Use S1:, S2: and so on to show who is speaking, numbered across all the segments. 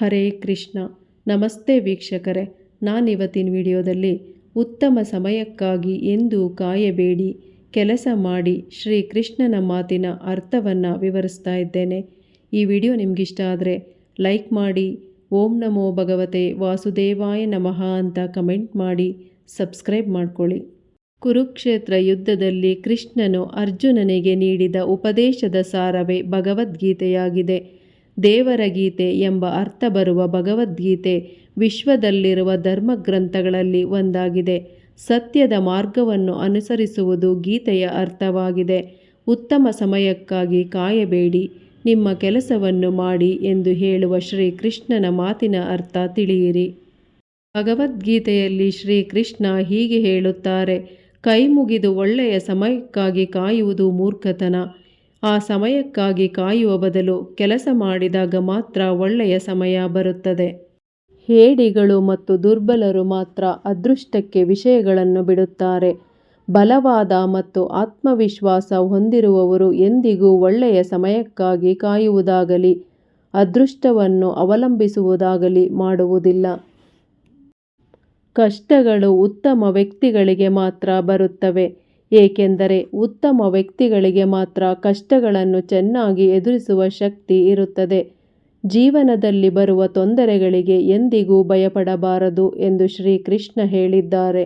S1: ಹರೇ ಕೃಷ್ಣ. ನಮಸ್ತೆ ವೀಕ್ಷಕರೇ. ನಾನಿವತ್ತಿನ ವಿಡಿಯೋದಲ್ಲಿ ಉತ್ತಮ ಸಮಯಕ್ಕಾಗಿ ಎಂದೂ ಕಾಯಬೇಡಿ, ಕೆಲಸ ಮಾಡಿ ಶ್ರೀ ಕೃಷ್ಣನ ಮಾತಿನ ಅರ್ಥವನ್ನು ವಿವರಿಸ್ತಾ ಇದ್ದೇನೆ. ಈ ವಿಡಿಯೋ ನಿಮಗಿಷ್ಟ ಆದರೆ ಲೈಕ್ ಮಾಡಿ, ಓಂ ನಮೋ ಭಗವತೆ ವಾಸುದೇವಾಯ ನಮಃ ಅಂತ ಕಮೆಂಟ್ ಮಾಡಿ, ಸಬ್ಸ್ಕ್ರೈಬ್ ಮಾಡ್ಕೊಳ್ಳಿ. ಕುರುಕ್ಷೇತ್ರ ಯುದ್ಧದಲ್ಲಿ ಕೃಷ್ಣನು ಅರ್ಜುನನಿಗೆ ನೀಡಿದ ಉಪದೇಶದ ಸಾರವೇ ಭಗವದ್ಗೀತೆಯಾಗಿದೆ. ದೇವರ ಗೀತೆ ಎಂಬ ಅರ್ಥ ಬರುವ ಭಗವದ್ಗೀತೆ ವಿಶ್ವದಲ್ಲಿರುವ ಧರ್ಮಗ್ರಂಥಗಳಲ್ಲಿ ಒಂದಾಗಿದೆ. ಸತ್ಯದ ಮಾರ್ಗವನ್ನು ಅನುಸರಿಸುವುದು ಗೀತೆಯ ಅರ್ಥವಾಗಿದೆ. ಉತ್ತಮ ಸಮಯಕ್ಕಾಗಿ ಕಾಯಬೇಡಿ, ನಿಮ್ಮ ಕೆಲಸವನ್ನು ಮಾಡಿ ಎಂದು ಹೇಳುವ ಶ್ರೀಕೃಷ್ಣನ ಮಾತಿನ ಅರ್ಥ ತಿಳಿಯಿರಿ. ಭಗವದ್ಗೀತೆಯಲ್ಲಿ ಶ್ರೀಕೃಷ್ಣ ಹೀಗೆ ಹೇಳುತ್ತಾರೆ, ಕೈ ಮುಗಿದು ಒಳ್ಳೆಯ ಸಮಯಕ್ಕಾಗಿ ಕಾಯುವುದು ಮೂರ್ಖತನ. ಆ ಸಮಯಕ್ಕಾಗಿ ಕಾಯುವ ಬದಲು ಕೆಲಸ ಮಾಡಿದಾಗ ಮಾತ್ರ ಒಳ್ಳೆಯ ಸಮಯ ಬರುತ್ತದೆ. ಹೇಡಿಗಳು ಮತ್ತು ದುರ್ಬಲರು ಮಾತ್ರ ಅದೃಷ್ಟಕ್ಕೆ ವಿಷಯಗಳನ್ನು ಬಿಡುತ್ತಾರೆ. ಬಲವಾದ ಮತ್ತು ಆತ್ಮವಿಶ್ವಾಸ ಹೊಂದಿರುವವರು ಎಂದಿಗೂ ಒಳ್ಳೆಯ ಸಮಯಕ್ಕಾಗಿ ಕಾಯುವುದಾಗಲಿ, ಅದೃಷ್ಟವನ್ನು ಅವಲಂಬಿಸುವುದಾಗಲಿ ಮಾಡುವುದಿಲ್ಲ. ಕಷ್ಟಗಳು ಉತ್ತಮ ವ್ಯಕ್ತಿಗಳಿಗೆ ಮಾತ್ರ ಬರುತ್ತವೆ. ಏಕೆಂದರೆ ಉತ್ತಮ ವ್ಯಕ್ತಿಗಳಿಗೆ ಮಾತ್ರ ಕಷ್ಟಗಳನ್ನು ಚೆನ್ನಾಗಿ ಎದುರಿಸುವ ಶಕ್ತಿ ಇರುತ್ತದೆ. ಜೀವನದಲ್ಲಿ ಬರುವ ತೊಂದರೆಗಳಿಗೆ ಎಂದಿಗೂ ಭಯಪಡಬಾರದು ಎಂದು ಶ್ರೀಕೃಷ್ಣ ಹೇಳಿದ್ದಾರೆ.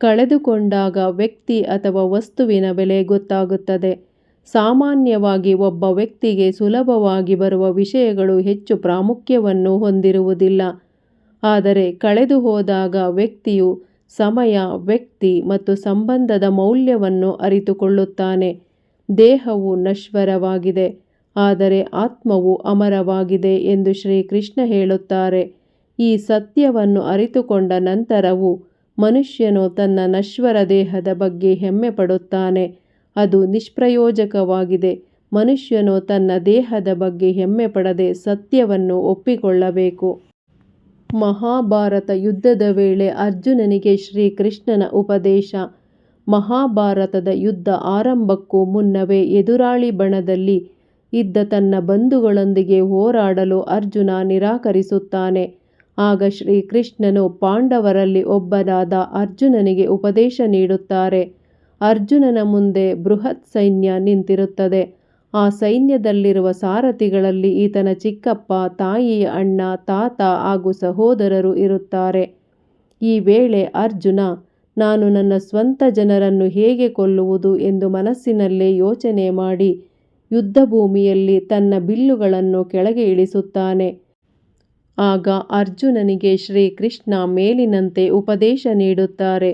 S1: ಕಳೆದುಕೊಂಡಾಗ ವ್ಯಕ್ತಿ ಅಥವಾ ವಸ್ತುವಿನ ಬೆಲೆ ಗೊತ್ತಾಗುತ್ತದೆ. ಸಾಮಾನ್ಯವಾಗಿ ಒಬ್ಬ ವ್ಯಕ್ತಿಗೆ ಸುಲಭವಾಗಿ ಬರುವ ವಿಷಯಗಳು ಹೆಚ್ಚು ಪ್ರಾಮುಖ್ಯವನ್ನು ಹೊಂದಿರುವುದಿಲ್ಲ. ಆದರೆ ಕಳೆದು ಹೋದಾಗ ವ್ಯಕ್ತಿಯು ಸಮಯ, ವ್ಯಕ್ತಿ ಮತ್ತು ಸಂಬಂಧದ ಮೌಲ್ಯವನ್ನು ಅರಿತುಕೊಳ್ಳುತ್ತಾನೆ. ದೇಹವು ನಶ್ವರವಾಗಿದೆ, ಆದರೆ ಆತ್ಮವು ಅಮರವಾಗಿದೆ ಎಂದು ಶ್ರೀಕೃಷ್ಣ ಹೇಳುತ್ತಾರೆ. ಈ ಸತ್ಯವನ್ನು ಅರಿತುಕೊಂಡ ನಂತರವೂ ಮನುಷ್ಯನು ತನ್ನ ನಶ್ವರ ದೇಹದ ಬಗ್ಗೆ ಹೆಮ್ಮೆ ಪಡುತ್ತಾನೆ ಅದು ನಿಷ್ಪ್ರಯೋಜಕವಾಗಿದೆ. ಮನುಷ್ಯನು ತನ್ನ ದೇಹದ ಬಗ್ಗೆ ಹೆಮ್ಮೆ ಪಡದೆ ಸತ್ಯವನ್ನು ಒಪ್ಪಿಕೊಳ್ಳಬೇಕು. ಮಹಾಭಾರತ ಯುದ್ಧದ ವೇಳೆ ಅರ್ಜುನನಿಗೆ ಶ್ರೀಕೃಷ್ಣನ ಉಪದೇಶ. ಮಹಾಭಾರತದ ಯುದ್ಧ ಆರಂಭಕ್ಕೂ ಮುನ್ನವೇ ಎದುರಾಳಿ ಬಣದಲ್ಲಿ ಇದ್ದ ತನ್ನ ಬಂಧುಗಳೊಂದಿಗೆ ಹೋರಾಡಲು ಅರ್ಜುನ ನಿರಾಕರಿಸುತ್ತಾನೆ. ಆಗ ಶ್ರೀಕೃಷ್ಣನು ಪಾಂಡವರಲ್ಲಿ ಒಬ್ಬನಾದ ಅರ್ಜುನನಿಗೆ ಉಪದೇಶ ನೀಡುತ್ತಾರೆ. ಅರ್ಜುನನ ಮುಂದೆ ಬೃಹತ್ ಸೈನ್ಯ ನಿಂತಿರುತ್ತದೆ. ಆ ಸೈನ್ಯದಲ್ಲಿರುವ ಸಾರಥಿಗಳಲ್ಲಿ ಈತನ ಚಿಕ್ಕಪ್ಪ, ತಾಯಿಯ ಅಣ್ಣ, ತಾತ ಹಾಗೂ ಸಹೋದರರು ಇರುತ್ತಾರೆ. ಈ ವೇಳೆ, ಅರ್ಜುನ, ನಾನು ನನ್ನ ಸ್ವಂತ ಜನರನ್ನು ಹೇಗೆ ಕೊಲ್ಲುವುದು ಎಂದು ಮನಸ್ಸಿನಲ್ಲೇ ಯೋಚನೆ ಮಾಡಿ ಯುದ್ಧಭೂಮಿಯಲ್ಲಿ ತನ್ನ ಬಿಲ್ಲುಗಳನ್ನು ಕೆಳಗೆ ಇಳಿಸುತ್ತಾನೆ. ಆಗ ಅರ್ಜುನನಿಗೆ ಶ್ರೀಕೃಷ್ಣ ಮೇಲಿನಂತೆ ಉಪದೇಶ ನೀಡುತ್ತಾರೆ.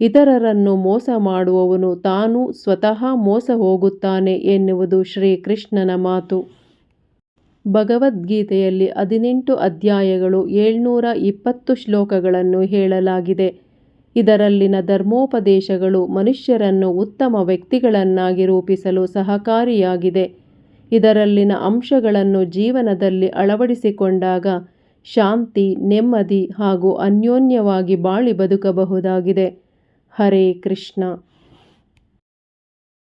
S1: ಇತರರನ್ನು ಮೋಸ ಮಾಡುವವನು ತಾನೂ ಸ್ವತಃ ಮೋಸ ಹೋಗುತ್ತಾನೆ ಎನ್ನುವುದು ಶ್ರೀಕೃಷ್ಣನ ಮಾತು. ಭಗವದ್ಗೀತೆಯಲ್ಲಿ ಹದಿನೆಂಟು ಅಧ್ಯಾಯಗಳು ಏಳ್ನೂರ ಇಪ್ಪತ್ತು ಶ್ಲೋಕಗಳನ್ನು ಹೇಳಲಾಗಿದೆ. ಇದರಲ್ಲಿನ ಧರ್ಮೋಪದೇಶಗಳು ಮನುಷ್ಯರನ್ನು ಉತ್ತಮ ವ್ಯಕ್ತಿಗಳನ್ನಾಗಿ ರೂಪಿಸಲು ಸಹಕಾರಿಯಾಗಿದೆ. ಇದರಲ್ಲಿನ ಅಂಶಗಳನ್ನು ಜೀವನದಲ್ಲಿ ಅಳವಡಿಸಿಕೊಂಡಾಗ ಶಾಂತಿ, ನೆಮ್ಮದಿ ಹಾಗೂ ಅನ್ಯೋನ್ಯವಾಗಿ ಬಾಳಿ ಬದುಕಬಹುದಾಗಿದೆ. ಹರೇ ಕೃಷ್ಣ